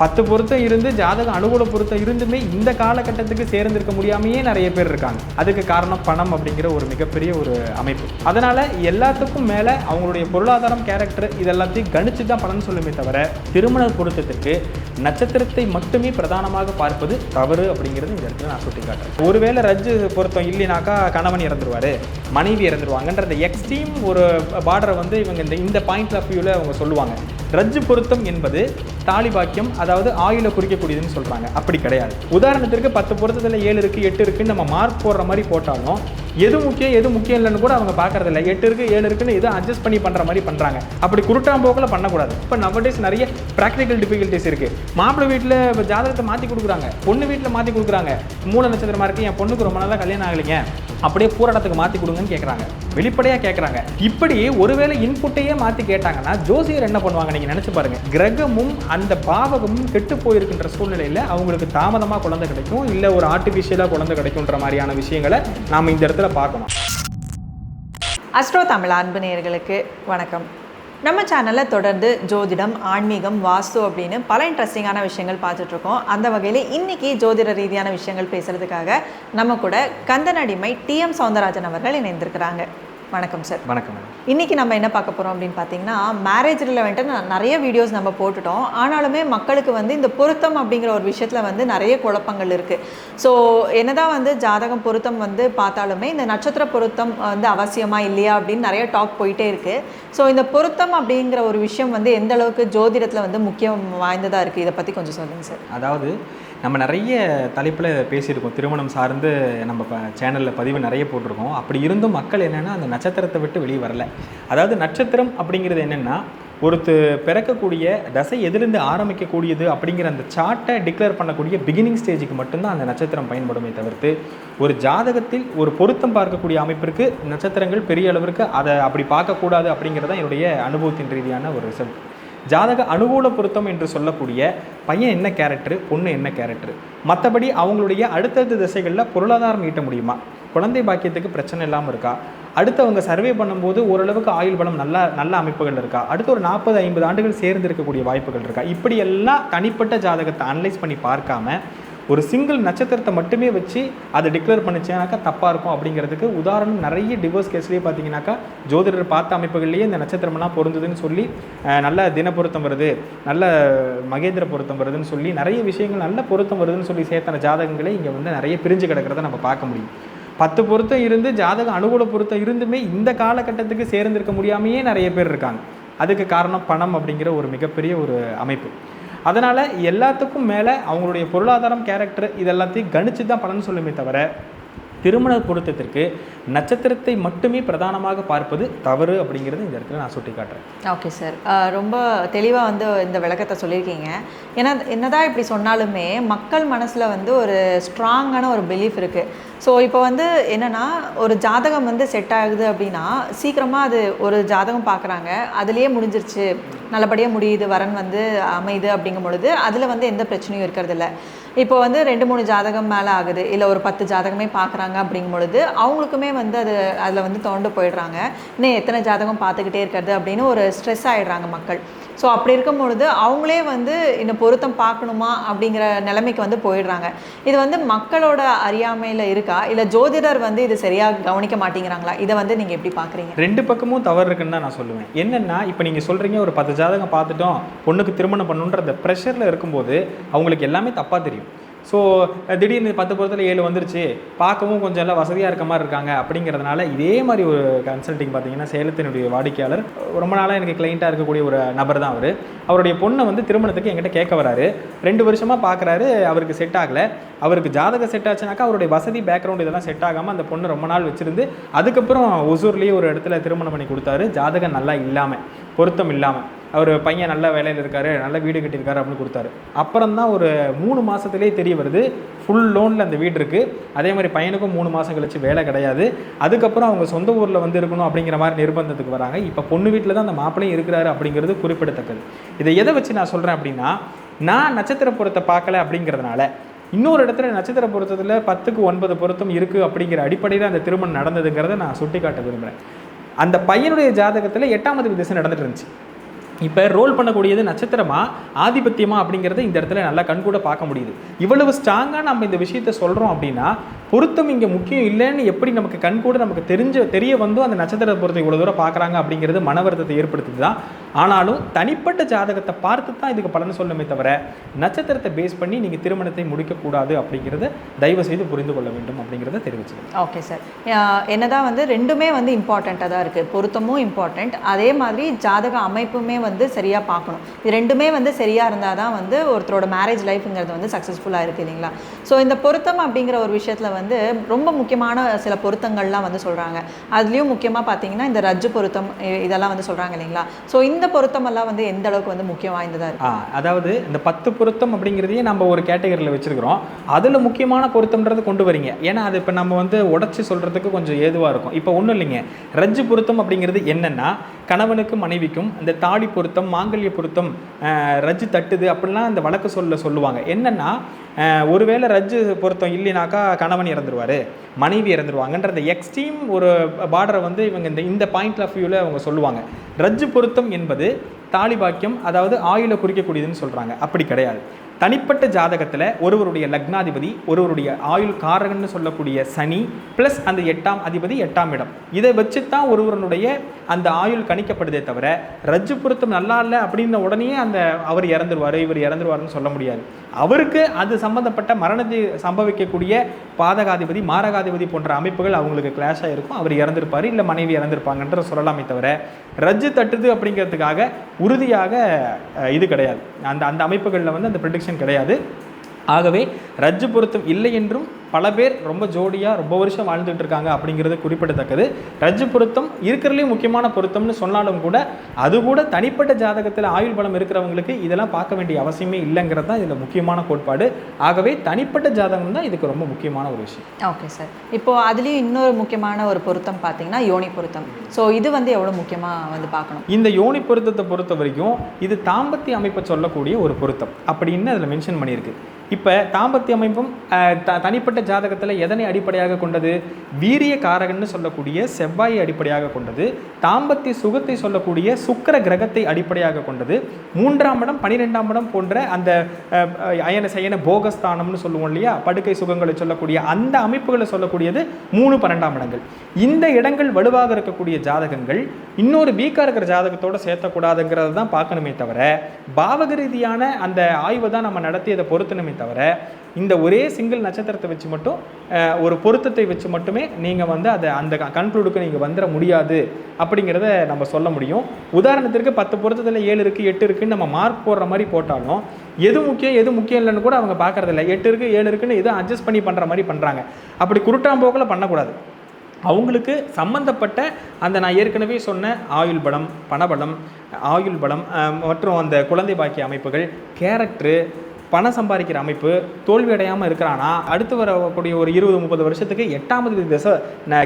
பத்து பொருத்தம் இருந்து ஜாதகம் அனுகூல பொருத்தம் இருந்துமே இந்த காலகட்டத்துக்கு சேர்ந்திருக்க முடியாமையே நிறைய பேர் இருக்காங்க. அதுக்கு காரணம் பணம் அப்படிங்கிற ஒரு மிகப்பெரிய ஒரு அமைப்பு. அதனால எல்லாத்துக்கும் மேலே அவங்களுடைய பொருளாதாரம் கேரக்டர் இதெல்லாத்தையும் கணிச்சு தான் பலன் சொல்லுமே தவிர திருமண பொருத்தத்திற்கு நட்சத்திரத்தை மட்டுமே பிரதானமாக பார்ப்பது தவறு அப்படிங்கிறது இந்த இடத்துல நான் சுட்டி காட்டுறேன் ஒருவேளை ரஜ்ஜு பொருத்தம் இல்லைனாக்கா கணவன் இறந்துருவாரு மனைவி இறந்துருவாங்கன்ற அந்த எக்ஸ்ட்ரீம் ஒரு பார்டரை வந்து இவங்க இந்த இந்த பாயிண்ட் ஆஃப் வியூவில் அவங்க சொல்லுவாங்க. ரஜ்ஜு பொருத்தம் என்பது தாலி பாக்கியம் அதாவது ஆயுள குறிக்கக்கூடியதுன்னு சொல்றாங்க. அப்படி கிடையாது. உதாரணத்திற்கு பத்து பொருத்தத்தில் ஏழு இருக்குது எட்டு இருக்குன்னு நம்ம மார்க் போடுற மாதிரி போட்டாலும் எது முக்கியம் எது முக்கியம் இல்லைன்னு கூட அவங்க பார்க்கறது இல்லை எட்டு இருக்குது ஏழு இருக்குன்னு எது அட்ஜஸ்ட் பண்ணி பண்ணுற மாதிரி பண்ணுறாங்க அப்படி குருட்டாம்போக்கில் பண்ணக்கூடாது. இப்போ நவடேஸ் நிறைய ப்ராக்டிக்கல் டிஃபிகல்ட்டிஸ் இருக்குது மாப்பிள்ளை வீட்டில் இப்போ ஜாதகத்தை மாற்றி கொடுக்குறாங்க. பொண்ணு வீட்டில் மாற்றி கொடுக்குறாங்க. மூல நட்சத்திரமா இருக்கு என் பொண்ணுக்கு ரொம்ப நாளாக கல்யாணம் ஆகலைங்க. அப்படியே பூராட்டத்துக்கு மாற்றி கொடுங்கன்னு கேட்குறாங்க வெளிப்படையாக கேட்குறாங்க இப்படி ஒருவேளை இன்புட்டையே மாற்றி கேட்டாங்கன்னா ஜோசியர் என்ன பண்ணுவாங்க நீங்கள் நினச்சி பாருங்க. கிரகமும் அந்த பாவகமும் கெட்டு போயிருக்கின்ற சூழ்நிலையில் அவங்களுக்கு தாமதமாக குழந்தை கிடைக்கும். இல்லை ஒரு ஆர்டிஃபிஷியலாக குழந்தை கிடைக்குன்ற மாதிரியான விஷயங்களை நாம் இந்த இடத்துல பார்க்கணும். அஸ்ட்ரோ தமிழ் அன்பு நேயர்களுக்கு வணக்கம். நம்ம சேனலில் தொடர்ந்து ஜோதிடம் ஆன்மீகம் வாஸ்து அப்படின்னு பல இன்ட்ரெஸ்டிங்கான விஷயங்கள் பார்த்துட்ருக்கோம். அந்த வகையில் இன்னைக்கு ஜோதிட ரீதியான விஷயங்கள் பேசுகிறதுக்காக நம்ம கூட கந்தனடிமை டிஎம் சௌந்தரராஜன் அவர்கள் இணைந்திருக்கிறாங்க. வணக்கம் சார் வணக்கம் மேடம் இன்னைக்கு நம்ம என்ன பார்க்க போகிறோம் அப்படின்னு பார்த்தீங்கன்னா மேரேஜ் ரிலவெண்ட்டு நிறைய வீடியோஸ் நம்ம போட்டுட்டோம். ஆனாலுமே மக்களுக்கு வந்து இந்த பொருத்தம் அப்படிங்கிற ஒரு விஷயத்தில் வந்து நிறைய குழப்பங்கள் இருக்குது ஸோ என்னதான் வந்து ஜாதகம் பொருத்தம் வந்து பார்த்தாலுமே இந்த நட்சத்திர பொருத்தம் வந்து அவசியமா இல்லையா அப்படின்னு நிறைய டாக் போயிட்டே இருக்குது ஸோ இந்த பொருத்தம் அப்படிங்கிற ஒரு விஷயம் வந்து எந்த அளவுக்கு ஜோதிடத்தில் வந்து முக்கியம் வாய்ந்ததாக இருக்குது இதை பற்றி கொஞ்சம் சொல்லுங்கள் சார் அதாவது நம்ம நிறைய தலைப்பில் பேசியிருக்கோம். திருமணம் சார்ந்து நம்ம இப்போ சேனலில் பதிவு நிறைய போட்டிருக்கோம். அப்படி இருந்தும் மக்கள் என்னென்னா அந்த நட்சத்திரத்தை விட்டு வெளியே வரல. அதாவது நட்சத்திரம் அப்படிங்கிறது என்னென்னா ஒருத்து பிறக்கக்கூடிய தசை எதிலிருந்து ஆரம்பிக்கக்கூடியது அப்படிங்கிற அந்த சார்ட்டை டிக்ளேர் பண்ணக்கூடிய பிகினிங் ஸ்டேஜுக்கு மட்டும்தான் அந்த நட்சத்திரம் பயன்படுமே தவிர்த்து ஒரு ஜாதகத்தில் ஒரு பொருத்தம் பார்க்கக்கூடிய அமைப்பிற்கு நட்சத்திரங்கள் பெரிய அளவிற்கு அதை அப்படி பார்க்கக்கூடாது அப்படிங்கிறது தான் என்னுடைய அனுபவத்தின் ரீதியான ஒரு ரிசல்ட் ஜாதக அனுகூல பொருத்தம் என்று சொல்லக்கூடிய பையன் என்ன கேரக்டரு பொண்ணு என்ன கேரக்டரு மற்றபடி அவங்களுடைய அடுத்தடுத்த திசைகளில் பொருளாதாரம் ஈட்ட முடியுமா? குழந்தை பாக்கியத்துக்கு பிரச்சனை இல்லாமல் இருக்கா? அடுத்து அவங்க சர்வே பண்ணும்போது ஓரளவுக்கு ஆயுள் பலம் நல்ல நல்ல அமைப்புகள் இருக்கா? அடுத்து ஒரு நாற்பது ஐம்பது ஆண்டுகள் சேர்ந்து இருக்கக்கூடிய வாய்ப்புகள் இருக்கா? இப்படியெல்லாம் தனிப்பட்ட ஜாதகத்தை அனலைஸ் பண்ணி பார்க்காம ஒரு சிங்கிள் நட்சத்திரத்தை மட்டுமே வச்சு அதை டிக்ளேர் பண்ணிச்சேனாக்கா தப்பாக இருக்கும் அப்படிங்கிறதுக்கு உதாரணம் நிறைய டிவோர்ஸ் கேஸ்லேயே பார்த்தீங்கன்னாக்கா ஜோதிடர் பார்த்த அமைப்புகள்லேயே இந்த நட்சத்திரமெல்லாம் பொருந்துதுன்னு சொல்லி நல்ல தின பொருத்தம் வருது நல்ல மகேந்திர பொருத்தம் வருதுன்னு சொல்லி நிறைய விஷயங்கள் நல்ல பொருத்தம் வருதுன்னு சொல்லி சேர்த்தன ஜாதகங்களே இங்கே வந்து நிறைய பிரிஞ்சு கிடக்கிறத நம்ம பார்க்க முடியும். பத்து பொருத்தம் இருந்து ஜாதகம் அனுகூல பொருத்தம் இருந்துமே இந்த காலகட்டத்துக்கு சேர்ந்திருக்க முடியாமையே நிறைய பேர் இருக்காங்க. அதுக்கு காரணம் பணம் அப்படிங்கிற ஒரு மிகப்பெரிய ஒரு அமைப்பு. அதனால் எல்லாத்துக்கும் மேலே அவங்களுடைய பொருளாதாரம் கேரக்டர் இதெல்லாத்தையும் கணிச்சு தான் பலன் சொல்லுமே தவிர திருமண பொருத்தத்திற்கு நட்சத்திரத்தை மட்டுமே பிரதானமாக பார்ப்பது தவறு அப்படிங்கிறது இந்த இடத்துல நான் சுட்டி காட்டுறேன் ஓகே சார் ரொம்ப தெளிவாக வந்து இந்த விளக்கத்தை சொல்லியிருக்கீங்க. ஏன்னா என்னதான் இப்படி சொன்னாலுமே மக்கள் மனசில் வந்து ஒரு ஸ்ட்ராங்கான ஒரு பிலீஃப் இருக்குது ஸோ இப்போ வந்து என்னென்னா ஒரு ஜாதகம் வந்து செட் ஆகுது அப்படின்னா சீக்கிரமாக அது ஒரு ஜாதகம் பார்க்குறாங்க. அதுலேயே முடிஞ்சிருச்சு. நல்லபடியாக முடியுது வரன் வந்து அமையுது அப்படிங்கும் பொழுது அதில் வந்து எந்த பிரச்சனையும் இருக்கிறதில்ல. இப்போ வந்து ரெண்டு மூணு ஜாதகம் மேலே ஆகுது. இல்லை ஒரு பத்து ஜாதகமே பார்க்குறாங்க அப்படிங்கும் பொழுது அவங்களுக்குமே வந்து அது அதில் வந்து தோண்டு போயிடுறாங்க. இன்னும் எத்தனை ஜாதகம் பார்த்துக்கிட்டே இருக்கிறது அப்படின்னு ஒரு ஸ்ட்ரெஸ் ஆகிடுறாங்க மக்கள். ஸோ அப்படி இருக்கும் பொழுது அவங்களே வந்து இந்த பொருத்தம் பார்க்கணுமா அப்படிங்கிற நிலைமைக்கு வந்து போயிடுறாங்க. இது வந்து மக்களோட அறியாமையில் இருக்கா? இல்லை ஜோதிடர் வந்து இது சரியாக கவனிக்க மாட்டேங்கிறாங்களா? இதை வந்து நீங்கள் எப்படி பார்க்குறீங்க ரெண்டு பக்கமும் தவறு இருக்குன்னு தான் நான் சொல்லுவேன். என்னென்னா இப்போ நீங்கள் சொல்கிறீங்க ஒரு பத்து ஜாதகம் பார்த்துட்டோம் பொண்ணுக்கு திருமணம் பண்ணுன்ற அந்த ப்ரெஷரில் இருக்கும்போது அவங்களுக்கு எல்லாமே தப்பாக தெரியும். ஸோ திடீர்னு பத்து பொருத்தில் ஏழு வந்துருச்சு. பார்க்கவும் கொஞ்சம் எல்லாம் வசதியாக இருக்க மாதிரி இருக்காங்க அப்படிங்கிறதுனால இதே மாதிரி ஒரு கன்சல்ட்டிங் பார்த்தீங்கன்னா சேலத்தினுடைய வாடிக்கையாளர் ரொம்ப நாளாக எனக்கு கிளைண்ட்டாக இருக்கக்கூடிய ஒரு நபர் தான் அவர். அவருடைய பொண்ணை வந்து திருமணத்துக்கு என்கிட்ட கேட்க வராரு. ரெண்டு வருஷமாக பார்க்குறாரு அவருக்கு செட் ஆகலை. அவருக்கு ஜாதக செட் ஆச்சுனாக்கா அவருடைய வசதி பேக்ரவுண்ட் இதெல்லாம் செட் ஆகாமல் அந்த பொண்ணு ரொம்ப நாள் வச்சுருந்து அதுக்கப்புறம் ஒசூர்லேயே ஒரு இடத்துல திருமணம் பண்ணி கொடுத்தாரு. ஜாதகம் நல்லா இல்லாமல் பொருத்தம் இல்லாமல் அவர் பையன் நல்ல வேலையில் இருக்காரு நல்ல வீடு கட்டியிருக்காரு அப்படின்னு கொடுத்தாரு. அப்புறம் தான் ஒரு மூணு மாதத்துலேயே தெரிய வருது ஃபுல் லோனில் அந்த வீடு இருக்குது அதே மாதிரி பையனுக்கும் மூணு மாதம் கழிச்சு வேலை கிடையாது. அதுக்கப்புறம் அவங்க சொந்த ஊரில் வந்து இருக்கணும் அப்படிங்கிற மாதிரி நிர்பந்தத்துக்கு வராங்க. இப்போ பொண்ணு வீட்டில் தான் அந்த மாப்பிள்ளையும் இருக்கிறாரு அப்படிங்கிறது குறிப்பிடத்தக்கது. இதை எதை வச்சு நான் சொல்கிறேன் அப்படின்னா நான் நட்சத்திர பொருத்தை பார்க்கல அப்படிங்கிறதுனால இன்னொரு இடத்துல நட்சத்திர பொருத்தத்தில் பத்துக்கு ஒன்பது பொருத்தம் இருக்குது அப்படிங்கிற அடிப்படையில் அந்த திருமணம் நடந்ததுங்கிறத நான் சுட்டி காட்ட விரும்புகிறேன் அந்த பையனுடைய ஜாதகத்தில் எட்டாம் திசை நடந்துட்டு இருந்துச்சு. இப்போ ரோல் பண்ணக்கூடியது நட்சத்திரமா ஆதிபத்தியமா அப்படிங்கிறத இந்த இடத்துல நல்லா கண்கூட பார்க்க முடியுது. இவ்வளவு ஸ்ட்ராங்காக நம்ம இந்த விஷயத்த சொல்கிறோம் அப்படின்னா பொருத்தம் இங்கே முக்கியம் இல்லைன்னு எப்படி நமக்கு கண்கூட நமக்கு தெரிஞ்ச தெரிய வந்தோ அந்த நட்சத்திர பொருத்தம் இவ்வளோ தூரம் பார்க்குறாங்க அப்படிங்கிறது மன வருத்தத்தை ஏற்படுத்துது தான். ஆனாலும் தனிப்பட்ட ஜாதகத்தை பார்த்து தான் இதுக்கு பலன் சொல்லணுமே தவிர நட்சத்திரத்தை பேஸ் பண்ணி நீங்கள் திருமணத்தை முடிக்கக்கூடாது அப்படிங்கிறத தயவு செய்து புரிந்து கொள்ள வேண்டும் அப்படிங்கிறத தெரிவிச்சுக்கிறேன். ஓகே சார் என்னதான் வந்து ரெண்டுமே வந்து இம்பார்ட்டண்ட்டாக தான் இருக்குது பொருத்தமும் இம்பார்ட்டண்ட் அதே மாதிரி ஜாதக அமைப்புமே வந்து வந்து சரியாக பார்க்கணும். இது ரெண்டுமே வந்து சரியாக இருந்தால் தான் வந்து ஒருத்தரோட மேரேஜ் லைஃப்ங்கிறது வந்து சக்ஸஸ்ஃபுல்லாக இருக்குது இல்லைங்களா? ஸோ இந்த பொருத்தம் அப்படிங்கிற ஒரு விஷயத்தில் வந்து ரொம்ப முக்கியமான சில பொருத்தங்கள்லாம் வந்து சொல்கிறாங்க அதுலேயும் முக்கியமாக பார்த்தீங்கன்னா இந்த ரஜ்ஜு பொருத்தம் இதெல்லாம் வந்து சொல்கிறாங்க இல்லைங்களா? ஸோ இந்த பொருத்தமெல்லாம் வந்து எந்த அளவுக்கு வந்து முக்கியம் வாய்ந்ததாக இருக்குது அதாவது இந்த பத்து பொருத்தம் அப்படிங்கிறதையும் நம்ம ஒரு கேட்டகரியில் வச்சுருக்கிறோம். அதில் முக்கியமான பொருத்தம்ன்றது கொண்டு வரீங்க. ஏன்னா அது இப்போ நம்ம வந்து உடச்சி சொல்கிறதுக்கு கொஞ்சம் ஏதுவாக இருக்கும். இப்போ ஒன்றும் இல்லைங்க. ரஜ்ஜு பொருத்தம் அப்படிங்கிறது என்னென்னா கணவனுக்கும் மனைவிக்கும் இந்த தாலி பொருத்தம் மாங்கல்ய பொருத்தம் ரஜ்ஜு தட்டுது அப்படிலாம் அந்த வழக்கு சொல்ல சொல்லுவாங்க. என்னென்னா ஒருவேளை ரஜ்ஜு பொருத்தம் இல்லைனாக்கா கணவன் இறந்துருவார் மனைவி இறந்துருவாங்கன்றத எக்ஸ்ட்ரீம் ஒரு பார்டரை வந்து இவங்க இந்த இந்த பாயிண்ட் ஆஃப் வியூவில் அவங்க சொல்லுவாங்க. ரஜ்ஜு பொருத்தம் என்பது தாலி பாக்கியம் அதாவது ஆயுளை குறிக்கக்கூடியதுன்னு சொல்கிறாங்க அப்படி கிடையாது. தனிப்பட்ட ஜாதகத்தில் ஒருவருடைய லக்னாதிபதி ஒருவருடைய ஆயுள் காரகன்னு சொல்லக்கூடிய சனி ப்ளஸ் அந்த எட்டாம் அதிபதி எட்டாம் இடம். இதை வச்சு தான் ஒருவருடைய அந்த ஆயுள் கணிக்கப்படுதே தவிர ரஜ்ஜு பொருத்தம் நல்லா இல்லை அப்படின்ன உடனே அந்த அவர் இறந்துருவார் இவர் இறந்துருவாருன்னு சொல்ல முடியாது. அவருக்கு அது சம்பந்தப்பட்ட மரணத்தை சம்பவிக்கக்கூடிய பாதகாதிபதி மாரகாதிபதி போன்ற அமைப்புகள் அவங்களுக்கு கிளாஷாக இருக்கும் அவர் இறந்திருப்பார் இல்லை மனைவி இறந்திருப்பாங்கன்ற சொல்லலாமே தவிர ரஜ்ஜு தட்டுது அப்படிங்கிறதுக்காக உறுதியாக இது கிடையாது. அந்த அந்த அமைப்புகளில் வந்து அந்த ப்ரிடிக்ஷன் கிடையாது. ஆகவே ரஜ்ஜு பொருத்தம் இல்லை என்றும் பல பேர் ரொம்ப ஜோடியாக ரொம்ப வருஷம் வாழ்ந்துட்டு இருக்காங்க அப்படிங்கிறது குறிப்பிடத்தக்கது. ரஜ்ஜு பொருத்தம் இருக்கிறதுலே முக்கியமான பொருத்தம்னு சொன்னாலும் கூட அது கூட தனிப்பட்ட ஜாதகத்தில் ஆயுள் பலம் இருக்கிறவங்களுக்கு இதெல்லாம் பார்க்க வேண்டிய அவசியமே இல்லைங்கிறது தான் இதில் முக்கியமான கோட்பாடு. ஆகவே தனிப்பட்ட ஜாதகம் தான் இதுக்கு ரொம்ப முக்கியமான ஒரு விஷயம். Okay sir. இப்போ அதுலேயும் இன்னொரு முக்கியமான ஒரு பொருத்தம் பார்த்தீங்கன்னா யோனி பொருத்தம். ஸோ இது வந்து எவ்வளோ முக்கியமாக வந்து பார்க்கணும்? இந்த யோனி பொருத்தத்தை பொறுத்த வரைக்கும் இது தாம்பத்திய அமைப்பை சொல்லக்கூடிய ஒரு பொருத்தம். அப்படின்னு அதில் மென்ஷன் பண்ணியிருக்கு. இப்போ தாம்பத்திய அமைப்பும் அஹ், த தனிப்பட்ட ஜாதகத்தில் எதனை அடிப்படையாக கொண்டது? வீரிய காரகன்னு சொல்லக்கூடிய செவ்வாயை அடிப்படையாக கொண்டது. தாம்பத்திய சுகத்தை சொல்லக்கூடிய சுக்கிர கிரகத்தை அடிப்படையாக கொண்டது. மூன்றாம் இடம் பனிரெண்டாம் இடம் போன்ற அந்த அயன சயன போகஸ்தானம்னு சொல்லுவோம் இல்லையா? படுக்கை சுகங்களை சொல்லக்கூடிய அந்த அமைப்புகளை சொல்லக்கூடியது மூணு பன்னெண்டாம் இடங்கள். இந்த இடங்கள் வலுவாக இருக்கக்கூடிய ஜாதகங்கள் இன்னொரு வீக்காக இருக்கிற ஜாதகத்தோட சேர்த்தக்கூடாதுங்கிறத தான் பார்க்கணுமே தவிர பாவக ரீதியான அந்த ஆய்வை தான் நம்ம நடத்தியதை பொறுத்தணுமே பொருத்தணுமே தவிர இந்த ஒரே சிங்கிள் நட்சத்திரத்தை வச்சு மட்டும் ஒரு பொருத்தத்தை வச்சு மட்டுமே நீங்கள் வந்து அதை அந்த கன்க்ளூடுக்கு நீங்கள் வந்துட முடியாது அப்படிங்கிறத நம்ம சொல்ல முடியும். உதாரணத்திற்கு பத்து பொருத்தத்தில் ஏழு இருக்குது எட்டு இருக்குன்னு நம்ம மார்க் போடுற மாதிரி போட்டாலும் எது முக்கியம் எது முக்கியம் இல்லைன்னு கூட அவங்க பார்க்கறதில்ல. எட்டு இருக்குது ஏழு இருக்குன்னு எதுவும் அட்ஜஸ்ட் பண்ணி பண்ணுற மாதிரி பண்ணுறாங்க அப்படி குருட்டாம்போக்கில் பண்ணக்கூடாது. அவங்களுக்கு சம்பந்தப்பட்ட அந்த நான் ஏற்கனவே சொன்ன ஆயுள் பலம் பணபலம் ஆயுள் பலம் மற்றும் அந்த குழந்தை பாக்கிய அமைப்புகள் கேரக்டரு பணம் சம்பாதிக்கிற அமைப்பு தோல்வி அடையாமல் இருக்கிறானா? அடுத்து வரக்கூடிய ஒரு இருபது முப்பது வருஷத்துக்கு எட்டாமது திசை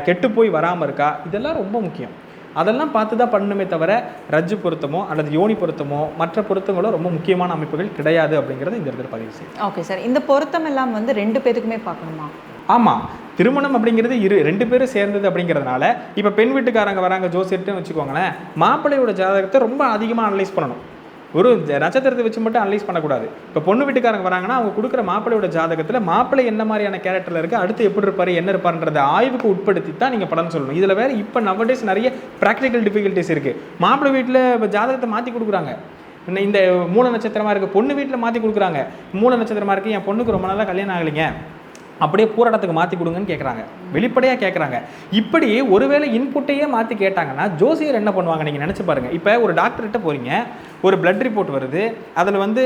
கெட்டு போய் வராமல் இருக்கா? இதெல்லாம் ரொம்ப முக்கியம். அதெல்லாம் பார்த்து தான் பண்ணணுமே தவிர ரஜ்ஜு பொருத்தமோ அல்லது யோனி பொருத்தமோ மற்ற பொருத்தங்களோ ரொம்ப முக்கியமான அமைப்புகள் கிடையாது அப்படிங்கிறத இந்த இடத்துல பதிவு செய்யும் ஓகே சார். இந்த பொருத்தம் எல்லாம் வந்து ரெண்டு பேருக்குமே பார்க்கணுமா? ஆமாம் திருமணம் அப்படிங்கிறது இரு ரெண்டு பேரும் சேர்ந்தது அப்படிங்கிறதுனால இப்போ பெண் வீட்டுக்காரங்க வராங்க ஜோசியர்ட்டு வச்சுக்கோங்களேன் மாப்பிள்ளையோட ஜாதகத்தை ரொம்ப அதிகமாக அனலைஸ் பண்ணணும். ஒரு நட்சத்திரத்தை வச்சு மட்டும் அனலைஸ் பண்ணக்கூடாது. இப்போ பொண்ணு வீட்டுக்காரங்க வராங்கன்னா அவங்க கொடுக்குற மாப்பிள்ளையோட ஜாதகத்தில் மாப்பிள்ளை என்ன மாதிரியான கேரக்டரில் இருக்குது அடுத்து எப்படி இருப்பார் என்ன இருப்பார்ன்றத ஆய்வுக்கு உட்படுத்தி தான் நீங்கள் படம் சொல்லணும். இதில் வேறு இப்போ நவடேஸ் நிறைய ப்ராக்டிக்கல் டிஃபிகல்ட்டிஸ் இருக்குது மாப்பிள்ளை வீட்டில் இப்போ ஜாதகத்தை மாற்றி கொடுக்குறாங்க. இந்த மூல நட்சத்திரமா இருக்குது பொண்ணு வீட்டில் மாற்றி கொடுக்குறாங்க. மூல நட்சத்திரமா இருக்குது என் பொண்ணுக்கு ரொம்ப நாளாக கல்யாணம் ஆகலைங்க. அப்படியே போராட்டத்துக்கு மாற்றி கொடுங்கன்னு கேட்குறாங்க வெளிப்படையாக கேட்குறாங்க இப்படி ஒருவேளை இன்புட்டையே மாற்றி கேட்டாங்கன்னா ஜோசியர் என்ன பண்ணுவாங்க நீங்கள் நினச்சி பாருங்கள் இப்போ ஒரு டாக்டர்கிட்ட போகிறீங்க ஒரு பிளட் ரிப்போர்ட் வருது அதில் வந்து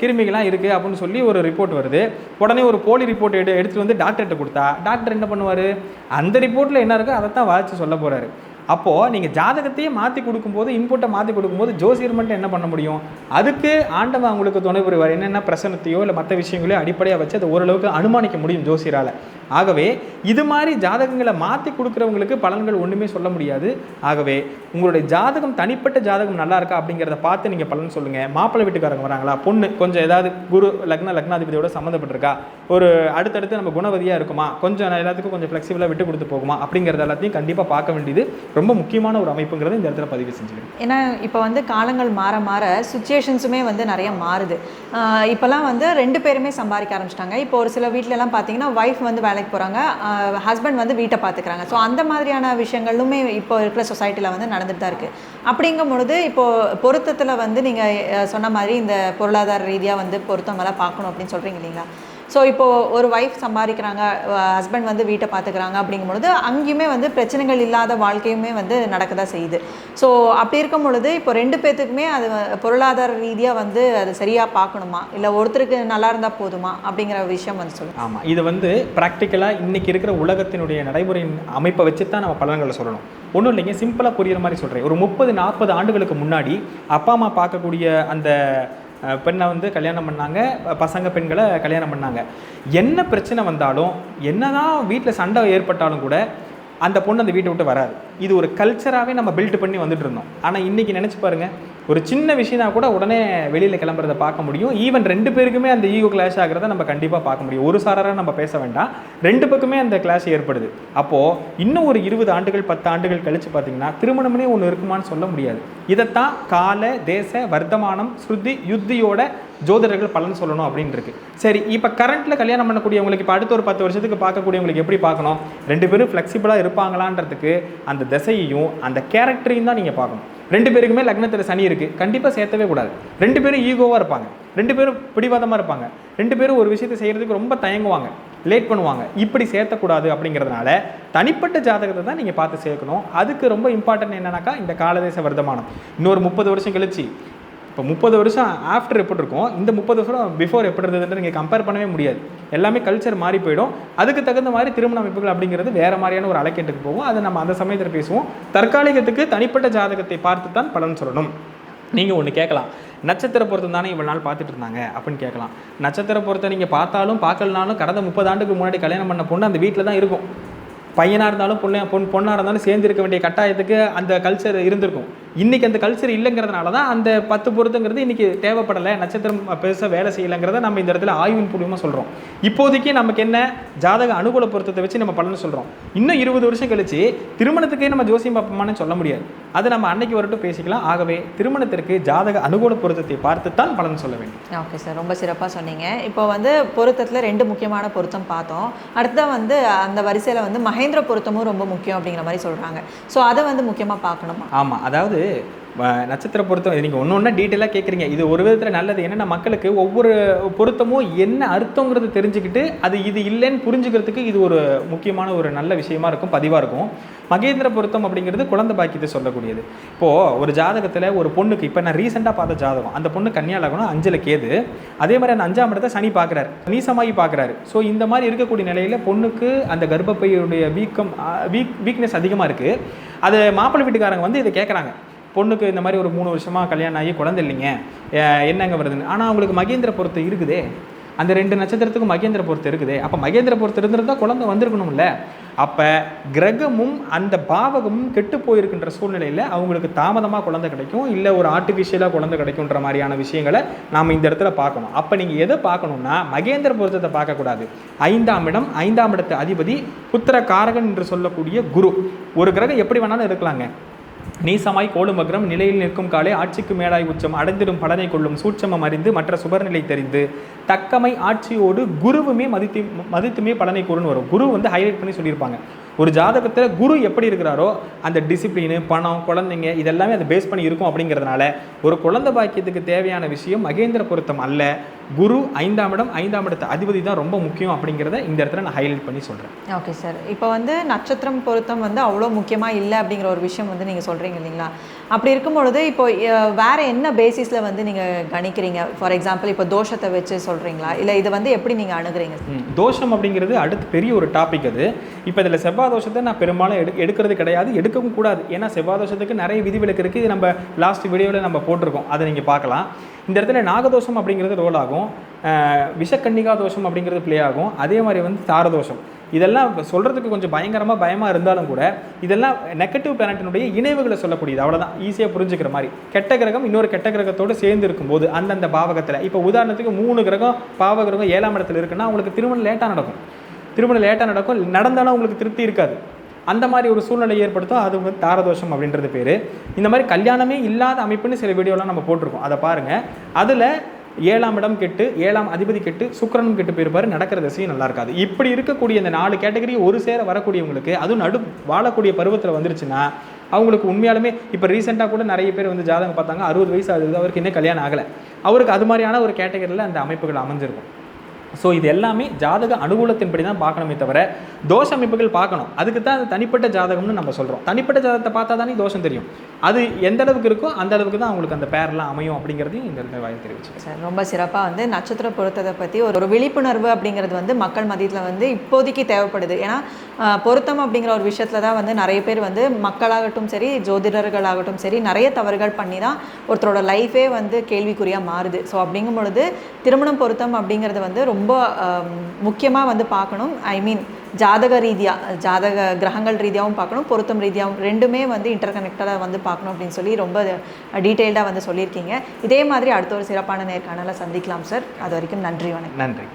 கிருமிகள்லாம் இருக்குது அப்படின்னு சொல்லி ஒரு ரிப்போர்ட் வருது. உடனே ஒரு போலி ரிப்போர்ட் எடு எடுத்துகிட்டு வந்து டாக்டர்கிட்ட கொடுத்தா டாக்டர் என்ன பண்ணுவார்? அந்த ரிப்போர்ட்டில் என்ன இருக்கோ அதை தான் வாதிச்சு சொல்ல போகிறாரு அப்போது நீங்கள் ஜாதகத்தையே மாற்றி கொடுக்கும்போது இன்புட்டை மாற்றி கொடுக்கும்போது ஜோசியர் மட்டும் என்ன பண்ண முடியும்? அதுக்கு ஆண்டவன் அவங்களுக்கு துணை புரிவார். என்னென்ன பிரசனத்தையோ இல்லை மற்ற விஷயங்களையோ அடிப்படையாக வச்சு அதை ஓரளவுக்கு அனுமானிக்க முடியும் ஜோசியரால். ஆகவே இது மாதிரி ஜாதகங்களை மாற்றி கொடுக்குறவங்களுக்கு பலன்கள் ஒன்றுமே சொல்ல முடியாது. ஆகவே உங்களுடைய ஜாதகம் தனிப்பட்ட ஜாதகம் நல்லா இருக்கா அப்படிங்கிறத பார்த்து நீங்கள் பலன் சொல்லுங்கள் மாப்பிள்ளை வீட்டுக்காரங்க வராங்களா? பொண்ணு கொஞ்சம் ஏதாவது குரு லக்ன லக்னாதிபதியோட சம்மந்தப்பட்டிருக்கா? ஒரு அடுத்தடுத்து நம்ம குணவதியாக இருக்குமா? கொஞ்சம் எல்லாத்துக்கும் கொஞ்சம் ஃப்ளெக்சிபிளாக விட்டு கொடுத்து போகுமா? அப்படிங்கிறது எல்லாத்தையும் கண்டிப்பாக பார்க்க வேண்டியது ரொம்ப முக்கியமான ஒரு அமைப்புங்கிறத இந்த இடத்துல பதிவு செஞ்சுக்கிறேன். ஏன்னா இப்போ வந்து காலங்கள் மாற மாற சுச்சுவேஷன்ஸுமே வந்து நிறைய மாறுது. இப்போல்லாம் வந்து ரெண்டு பேருமே சம்பாதிக்க ஆரம்பிச்சிட்டாங்க. இப்போ ஒரு சில வீட்டிலலாம் பார்த்தீங்கன்னா ஒய்ஃப் வந்து வேலைக்கு போகிறாங்க ஹஸ்பண்ட் வந்து வீட்டை பார்த்துக்கிறாங்க ஸோ அந்த மாதிரியான விஷயங்களுமே இப்போ இருக்கிற சொசைட்டியில் வந்து நடந்துட்டு தான் இருக்குது அப்படிங்கும் பொழுது இப்போது பொருத்தத்தில் வந்து நீங்கள் சொன்ன மாதிரி இந்த பொருளாதார ரீதியாக வந்து பொருத்தமெல்லாம் பார்க்கணும் அப்படின்னு சொல்கிறீங்க இல்லைங்களா? ஸோ இப்போது ஒரு ஒய்ஃப் சம்பாதிக்கிறாங்க ஹஸ்பண்ட் வந்து வீட்டை பார்த்துக்கிறாங்க அப்படிங்கும் பொழுது அங்கேயுமே வந்து பிரச்சனைகள் இல்லாத வாழ்க்கையுமே வந்து நடக்க தான் செய்யுது. ஸோ அப்படி இருக்கும் பொழுது இப்போ ரெண்டு பேர்த்துக்குமே அது பொருளாதார ரீதியாக வந்து அது சரியாக பார்க்கணுமா? இல்லை ஒருத்தருக்கு நல்லா இருந்தால் போதுமா? அப்படிங்கிற விஷயம் வந்து சொல்லணும் ஆமாம் இது வந்து ப்ராக்டிக்கலாக இன்றைக்கி இருக்கிற உலகத்தினுடைய நடைமுறையின் அமைப்பை வச்சு தான் நம்ம பலன்களை சொல்லணும். ஒன்றும் இல்லைங்க சிம்பிளாக புரியுற மாதிரி சொல்கிறேன் ஒரு முப்பது நாற்பது ஆண்டுகளுக்கு முன்னாடி அப்பா அம்மா பார்க்கக்கூடிய அந்த பெண்ணை வந்து கல்யாணம் பண்ணாங்க பசங்க பெண்களை கல்யாணம் பண்ணாங்க. என்ன பிரச்சனை வந்தாலும் என்னதான் வீட்டில் சண்டை ஏற்பட்டாலும் கூட அந்த பொண்ணு அந்த வீட்டை விட்டு வராது. இது ஒரு கல்ச்சராகவே நம்ம பில்ட் பண்ணி வந்துட்டு இருந்தோம். ஆனால் இன்றைக்கி நினச்சி பாருங்க ஒரு சின்ன விஷயம்னா கூட உடனே வெளியில் கிளம்புறத பார்க்க முடியும். ஈவன் ரெண்டு பேருக்குமே அந்த ஈகோ கிளாஷ் ஆகிறத நம்ம கண்டிப்பாக பார்க்க முடியும். ஒரு சாராராக நம்ம பேச வேண்டாம். ரெண்டு பக்கமே அந்த கிளாஷ் ஏற்படுது. அப்போது இன்னும் ஒரு இருபது ஆண்டுகள் பத்து ஆண்டுகள் கழித்து பார்த்தீங்கன்னா திருமணம்னே ஒன்று இருக்குமான்னு சொல்ல முடியாது. இதைத்தான் கால தேச வர்த்தமானம் ஸ்ருதி யுத்தியோட ஜோதிடர்கள் பலன் சொல்லணும் அப்படின்னு இருக்கு. சரி இப்போ கரண்ட்டில் கல்யாணம் பண்ணக்கூடியவங்களுக்கு இப்போ அடுத்த ஒரு பத்து வருஷத்துக்கு பார்க்கக்கூடியவங்களுக்கு எப்படி பார்க்கணும்? ரெண்டு பேரும் ஃப்ளெக்சிபிளாக இருப்பாங்களான்றதுக்கு அந்த திசையையும் அந்த கேரக்டரையும் தான் நீங்கள் பார்க்கணும். ரெண்டு பேருக்குமே லக்னத்தில் சனி இருக்குது கண்டிப்பாக சேர்த்தவே கூடாது. ரெண்டு பேரும் ஈகோவாக இருப்பாங்க. ரெண்டு பேரும் பிடிவாதமாக இருப்பாங்க. ரெண்டு பேரும் ஒரு விஷயத்தை செய்கிறதுக்கு ரொம்ப தயங்குவாங்க. லேட் பண்ணுவாங்க. இப்படி சேர்த்தக்கூடாது அப்படிங்கிறதுனால தனிப்பட்ட ஜாதகத்தை தான் நீங்கள் பார்த்து சேர்க்கணும். அதுக்கு ரொம்ப இம்பார்ட்டன்ட் என்னன்னாக்கா இந்த காலதேச வர்த்தமானம். இன்னொரு முப்பது வருஷம் கழிச்சு இப்போ முப்பது வருஷம் ஆஃப்டர் எப்படி இருக்கும் இந்த முப்பது வருஷம் பிஃபோர் எப்படி இருந்ததுன்னு நீங்கள் கம்பேர் பண்ணவே முடியாது. எல்லாமே கல்ச்சர் மாறி போயிடும். அதுக்கு தகுந்த மாதிரி திருமண அமைப்புகள் அப்படிங்கிறது வேறு மாதிரியான ஒரு அலைக்கேட்டுக்கு போகும். அதை நம்ம அந்த சமயத்தில் பேசுவோம். தற்காலிகத்துக்கு தனிப்பட்ட ஜாதகத்தை பார்த்து தான் பலன் சொல்லணும். நீங்கள் ஒன்று கேட்கலாம். நட்சத்திர பொருத்தம் தானே இவ்வளோ நாள் பார்த்துட்டு இருந்தாங்க அப்படின்னு கேட்கலாம். நட்சத்திர பொருத்தம் நீங்கள் பார்த்தாலும் பார்க்கலனாலும் கடந்த முப்பது ஆண்டுக்கு முன்னாடி கல்யாணம் பண்ண பொண்ணு அந்த வீட்டில் தான் இருக்கும். பையனாக இருந்தாலும் பொண்ணு பொன் பொண்ணாக இருந்தாலும் சேர்ந்து இருக்க வேண்டிய கட்டாயத்துக்கு அந்த கல்ச்சர் இருந்திருக்கும். இன்றைக்கி அந்த கல்ச்சர் இல்லைங்கிறதுனால தான் அந்த பத்து பொருத்தங்கிறது இன்றைக்கி தேவைப்படலை. நட்சத்திரம் பெருசாக வேலை செய்யலைங்கிறத நம்ம இந்த இடத்துல ஆய்வின் மூலியமாக சொல்கிறோம் இப்போதைக்கு நமக்கு என்ன? ஜாதக அனுகூல பொருத்தத்தை வச்சு நம்ம பலன் சொல்கிறோம் இன்னும் இருபது வருஷம் கழித்து திருமணத்துக்கே நம்ம ஜோசியம் பார்ப்போமான்னு சொல்ல முடியாது. அது நம்ம அன்னைக்கு வரட்டும் பேசிக்கலாம். ஆகவே திருமணத்திற்கு ஜாதக அனுகூல பொருத்தத்தை பார்த்து தான் பலன் சொல்ல வேண்டும். Okay sir. ரொம்ப சிறப்பாக சொன்னீங்க. இப்போ வந்து பொருத்தத்தில் ரெண்டு முக்கியமான பொருத்தம் பார்த்தோம். அடுத்ததாக வந்து அந்த வரிசையில் வந்து மகேந்திர பொருத்தமும் ரொம்ப முக்கியம் அப்படிங்கிற மாதிரி சொல்கிறாங்க ஸோ அதை வந்து முக்கியமாக பார்க்கணுமா? ஆமாம் அதாவது நட்சத்திர பொருத்தம் நீங்கள் ஒன்று ஒன்றா டீட்டெயிலாக கேட்குறீங்க இது ஒரு விதத்தில் நல்லது. என்னென்னா மக்களுக்கு ஒவ்வொரு பொருத்தமும் என்ன அர்த்தங்கிறது தெரிஞ்சுக்கிட்டு அது இது இல்லைன்னு புரிஞ்சுக்கிறதுக்கு இது ஒரு முக்கியமான ஒரு நல்ல விஷயமா இருக்கும் பதிவாக இருக்கும். மகேந்திர பொருத்தம் அப்படிங்கிறது குழந்தை பாக்கியத்தை சொல்லக்கூடியது. இப்போது ஒரு ஜாதகத்தில் ஒரு பொண்ணுக்கு இப்போ நான் ரீசெண்டாக பார்த்த ஜாதகம். அந்த பொண்ணு கன்னியா அஞ்சில் கேது. அதே மாதிரி அந்த அஞ்சாம் இடத்தை சனி பார்க்குறாரு நீசமாகி பார்க்குறாரு ஸோ இந்த மாதிரி இருக்கக்கூடிய நிலையில் பொண்ணுக்கு அந்த கர்ப்பப்பையுடைய வீக்கம் வீக் வீக்னஸ் அதிகமாக இருக்குது அது மாப்பிள்ளை வீட்டுக்காரங்க வந்து இதை கேட்குறாங்க பொண்ணுக்கு இந்த மாதிரி ஒரு மூணு வருஷமாக கல்யாணம் ஆகி குழந்தை இல்லைங்க. என்னங்க வருதுன்னு? ஆனால் அவங்களுக்கு மகேந்திர பொருத்தம் இருக்குதே. அந்த ரெண்டு நட்சத்திரத்துக்கும் மகேந்திர பொருத்தம் இருக்குதே. அப்போ மகேந்திர பொருத்தம் இருந்திருந்தால் குழந்தை வந்திருக்கணும்ல. அப்போ கிரகமும் அந்த பாவகமும் கெட்டு போயிருக்கின்ற சூழ்நிலையில் அவங்களுக்கு தாமதமாக குழந்தை கிடைக்கும். இல்லை ஒரு ஆர்டிஃபிஷியலாக குழந்தை கிடைக்குன்ற மாதிரியான விஷயங்களை நாம் இந்த இடத்துல பார்க்கணும். அப்போ நீங்கள் எதை பார்க்கணும்னா மகேந்திர பொருத்தத்தை பார்க்கக்கூடாது. ஐந்தாம் இடம் ஐந்தாம் இடத்து அதிபதி புத்திர காரகன் என்று சொல்லக்கூடிய குரு. ஒரு கிரகம் எப்படி வேணாலும் இருக்கலாங்க. நீசமாய் கோலுமக்ரம் நிலையில் நிற்கும் காலே ஆட்சிக்கு மேலாய் உச்சம் அடைந்திடும் பலனை கொள்ளும் சூட்சமம் அறிந்து மற்ற சுபர்நிலை தெரிந்து. தக்கமை ஆட்சியோடு குருவுமே மதித்து மதித்துமே பலனை கூறுன்னு வரும். குரு வந்து ஹைலைட் பண்ணி சொல்லியிருப்பாங்க. ஒரு ஜாதகத்தில் குரு எப்படி இருக்கிறாரோ அந்த டிசிப்ளினு பணம் குழந்தைங்க இதெல்லாமே அதை பேஸ் பண்ணி இருக்கும் அப்படிங்கிறதுனால ஒரு குழந்தை பாக்கியத்துக்கு தேவையான விஷயம் மகேந்திர பொருத்தம் அல்ல. குரு ஐந்தாம் இடம் ஐந்தாம் இடத்து அதிபதி தான் ரொம்ப முக்கியம் அப்படிங்கிறத இந்த இடத்துல நான் ஹைலைட் பண்ணி சொல்கிறேன் ஓகே சார் இப்போ வந்து நட்சத்திரம் பொருத்தம் வந்து அவ்வளோ முக்கியமாக இல்லை அப்படிங்கிற ஒரு விஷயம் வந்து நீங்கள் சொல்கிறீங்க இல்லைங்களா? அப்படி இருக்கும் பொழுது இப்போ வேற என்ன பேசிஸில் வந்து நீங்கள் கணிக்கிறீங்க? ஃபார் எக்ஸாம்பிள் இப்போ தோஷத்தை வச்சு சொல்கிறீங்களா இல்லை இதை வந்து எப்படி நீங்கள் அணுகுறீங்க? தோஷம் அப்படிங்கிறது அடுத்து பெரிய ஒரு டாபிக் அது. இப்போ இதில் செவ்வாய் தோஷத்தை நான் பெரும்பாலும் எடு எடுக்கிறது கிடையாது எடுக்கவும் கூடாது. ஏன்னா செவ்வாய் தோஷத்துக்கு நிறைய விதிவிலக்கு இருக்குது இது நம்ம லாஸ்ட் வீடியோவில் நம்ம போட்டிருக்கோம். அதை நீங்கள் பார்க்கலாம். இந்த இடத்துல நாகதோஷம் அப்படிங்கிறது ரோல் ஆகும். விஷக்கன்னிகா தோஷம் அப்படிங்கிறது ப்ளே ஆகும். அதே மாதிரி வந்து தாரதோஷம். இதெல்லாம் சொல்கிறதுக்கு கொஞ்சம் பயங்கரமாக பயமாக இருந்தாலும் கூட இதெல்லாம் நெகட்டிவ் பிளானட்டினுடைய இணைவுகளை சொல்லக்கூடியது. அவ்வளோதான் ஈஸியாக புரிஞ்சுக்கிற மாதிரி. கெட்ட கிரகம் இன்னொரு கெட்ட கிரகத்தோடு சேர்ந்து இருக்கும்போது அந்தந்த பாவகத்தில். இப்போ உதாரணத்துக்கு மூணு கிரகம் பாவ கிரகம் ஏழாம் இடத்துல இருக்குன்னா உங்களுக்கு திருமணம் லேட்டாக நடக்கும். திருமணம் லேட்டாக நடக்கும். நடந்தாலும் உங்களுக்கு திருப்தி இருக்காது. அந்த மாதிரி ஒரு சூழ்நிலை ஏற்படுத்தும் அது வந்து தாரதோஷம் அப்படின்றது பேர். இந்த மாதிரி கல்யாணமே இல்லாத அமைப்புன்னு சில வீடியோலாம் நம்ம போட்டிருக்கோம். அதை பாருங்கள் அதில் ஏழாம் இடம் கெட்டு ஏழாம் அதிபதி கெட்டு சுக்கரனும் கெட்டு போயிருப்பாரு. நடக்கிற திசையும் நல்லா இருக்காது. இப்படி இருக்கக்கூடிய இந்த நாலு கேட்டகரி ஒரு சேர வரக்கூடியவங்களுக்கு அதுவும் நடு வாழக்கூடிய பருவத்தில் வந்துருச்சுன்னா அவங்களுக்கு உண்மையாலுமே இப்போ ரீசெண்டாக கூட நிறைய பேர் வந்து ஜாதகம் பார்த்தாங்க அறுபது வயசு ஆகுது அவருக்கு இன்னும் கல்யாணம் ஆகலை. அவருக்கு அது மாதிரியான ஒரு கேட்டகரியில் அந்த அமைப்புகள் அமைஞ்சிருக்கும். ஸோ இது எல்லாமே ஜாதக அனுகூலத்தின்படி தான் பார்க்கணுமே தவிர தோஷ அமைப்புகள் பார்க்கணும். அதுக்கு தான் அது தனிப்பட்ட ஜாதகம்னு நம்ம சொல்கிறோம் தனிப்பட்ட ஜாதகத்தை பார்த்தா தானே தோஷம் தெரியும். அது எந்த அளவுக்கு இருக்கோ அந்த அளவுக்கு தான் அவங்களுக்கு அந்த பேர்லாம் அமையும் அப்படிங்கிறதையும் இந்த இடத்துல தெரிவிச்சு சார் ரொம்ப சிறப்பாக வந்து நட்சத்திர பொருத்தத்தை பற்றி ஒரு ஒரு விழிப்புணர்வு அப்படிங்கிறது வந்து மக்கள் மதியத்தில் வந்து இப்போதைக்கு தேவைப்படுது. ஏன்னா பொருத்தம் அப்படிங்கிற ஒரு விஷயத்தில் தான் வந்து நிறைய பேர் வந்து மக்களாகட்டும் சரி ஜோதிடர்களாகட்டும் சரி நிறைய தவறுகள் பண்ணி தான் ஒருத்தரோட லைஃபே வந்து கேள்விக்குறியாக மாறுது. ஸோ அப்படிங்கும் பொழுது திருமணம் பொருத்தம் அப்படிங்கிறது வந்து ரொம்ப முக்கியமாக வந்து பார்க்கணும். ஐ மீன் ஜாதக ரீதியாக ஜாதக கிரகங்கள் ரீதியாகவும் பார்க்கணும் பொருத்தம் ரீதியாகவும் ரெண்டுமே வந்து இன்டர் கனெக்டடாக வந்து பார்க்கணும் அப்படின்னு சொல்லி ரொம்ப டீட்டெயில்டாக வந்து சொல்லியிருக்கீங்க. இதே மாதிரி அடுத்த ஒரு சிறப்பான நேர்காணலை சந்திக்கலாம் சார் அது வரைக்கும் நன்றி வணக்கம். நன்றி.